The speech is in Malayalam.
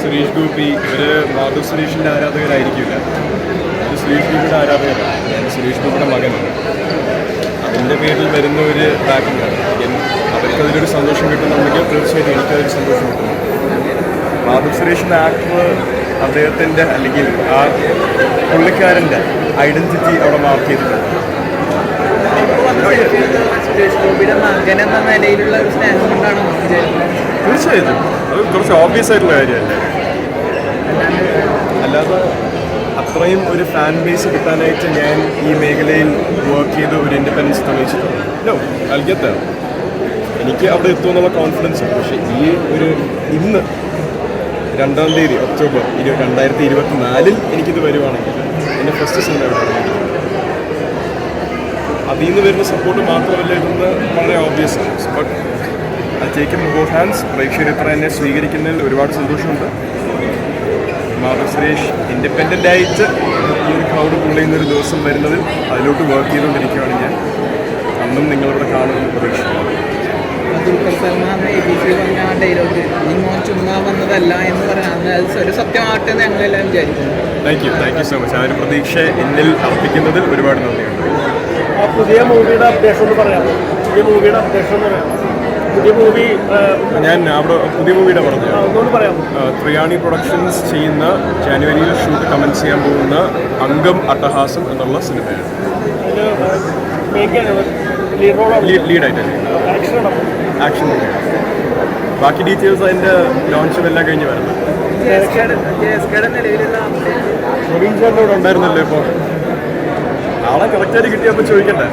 സുരേഷ് ഗോപി ഇവർ മാധവ് സുരേഷിന്റെ ആരാധകരായിരിക്കില്ല. അത് സുരേഷ് ഗോപിയുടെ ആരാധകരാണ് സുരേഷ് ഗോപിയുടെ മകനാണ് അതിന്റെ പേരിൽ വരുന്ന ഒരു ബാക്കിംഗാണ് അവർക്കതിലൊരു സന്തോഷം കിട്ടുന്നുണ്ടെങ്കിൽ തീർച്ചയായിട്ടും എനിക്കതൊരു സന്തോഷം കിട്ടുന്നുണ്ട് മാധവ് സുരേഷിന്റെ ആക്ടർ അദ്ദേഹത്തിന്റെ അല്ലെങ്കിൽ ആ പുള്ളിക്കാരന്റെ ഐഡന്റിറ്റി അവിടെ മാർക്ക് ചെയ്തിട്ടുണ്ട്. ഒരു തീർച്ചയായിട്ടും. അത് കുറച്ച് ഓബിയസ് ആയിട്ടുള്ള കാര്യമല്ലേ? അല്ലാതെ അത്രയും ഒരു ഫാൻ ബേസ് കിട്ടാനായിട്ട് ഞാൻ ഈ മേഖലയിൽ വർക്ക് ചെയ്ത് ഒരു ഇൻഡിപെൻഡൻസ് തെളിയിച്ചിട്ടുണ്ട് നോ നൽകിയത് എനിക്ക് അവിടെ എത്തുമെന്നുള്ള കോൺഫിഡൻസ് ഉണ്ട്. പക്ഷേ ഈ ഒരു ഇന്ന് രണ്ടാം തീയതി ഒക്ടോബർ ഇരു രണ്ടായിരത്തി ഇരുപത്തി നാലിൽ എനിക്കിത് വരുവാണെങ്കിൽ എന്റെ ഫസ്റ്റ് സിനിമ എവിടെയാണ് അതിൽ നിന്ന് വരുന്ന സപ്പോർട്ട് മാത്രമല്ല ഇതെന്ന് വളരെ ഓബ്വിയസ് ആണ്. ബട്ട് ടേക്കും ബോത്ത് ഹാൻഡ്സ് പ്രേക്ഷകർ ഇത്ര എന്നെ സ്വീകരിക്കുന്നതിൽ ഒരുപാട് സന്തോഷമുണ്ട്. മാധവ് സുരേഷ് ഇൻഡിപെൻഡന്റ് ആയിട്ട് ഈ ഒരു ക്രൗഡ് പുൾ ചെയ്യുന്ന ഒരു ദിവസം വരുന്നതിൽ അതിലോട്ട് വർക്ക് ചെയ്തുകൊണ്ടിരിക്കുകയാണ് ഞാൻ. അന്നും നിങ്ങളിവിടെ കാണുമെന്ന് പ്രതീക്ഷിക്കുന്നു Dulquer Salmaan A B C പറഞ്ഞ ആ ഡയലോഗ് ഈ മോൻ ചുമ്മാ വന്നതല്ല എന്ന് പറഞ്ഞാൽ അത് ഒരു സത്യമാകട്ടെ എന്ന് ഞങ്ങളെല്ലാം വിചാരിക്കുന്നു. Thank you thank you so much ആ ഒരു പ്രതീക്ഷ എന്നിൽ അർപ്പിക്കുന്നതിൽ ഒരുപാട് നന്ദിയുണ്ട്. പുതിയ മൂവിയുടെ അപ്ഡേഷൻ എന്ന് പറയാം പുതിയ മൂവിയുടെ അപ്ഡേഷൻ എന്ന് പറയാം പുതിയ മൂവി ഞാൻ അവിടെ പുതിയ മൂവിയുടെ പറഞ്ഞു? ത്രിയാണി പ്രൊഡക്ഷൻസ് ചെയ്യുന്ന ജാനുവരിയിൽ ഷൂട്ട് കമൻസ് ചെയ്യാൻ പോകുന്ന അംഗം അട്ടഹാസം എന്നുള്ള സിനിമയാണ്. ലീഡായിട്ട് ആക്ഷൻ ബാക്കി ഡീറ്റെയിൽസ് അതിന്റെ ലോഞ്ചും എല്ലാം കഴിഞ്ഞ് വരുന്നത് പ്രവീൺ ഉണ്ടായിരുന്നല്ലോ ഇപ്പോൾ കറക്റ്റായിട്ട് കിട്ടിയപ്പോൾ ചോദിക്കട്ടെ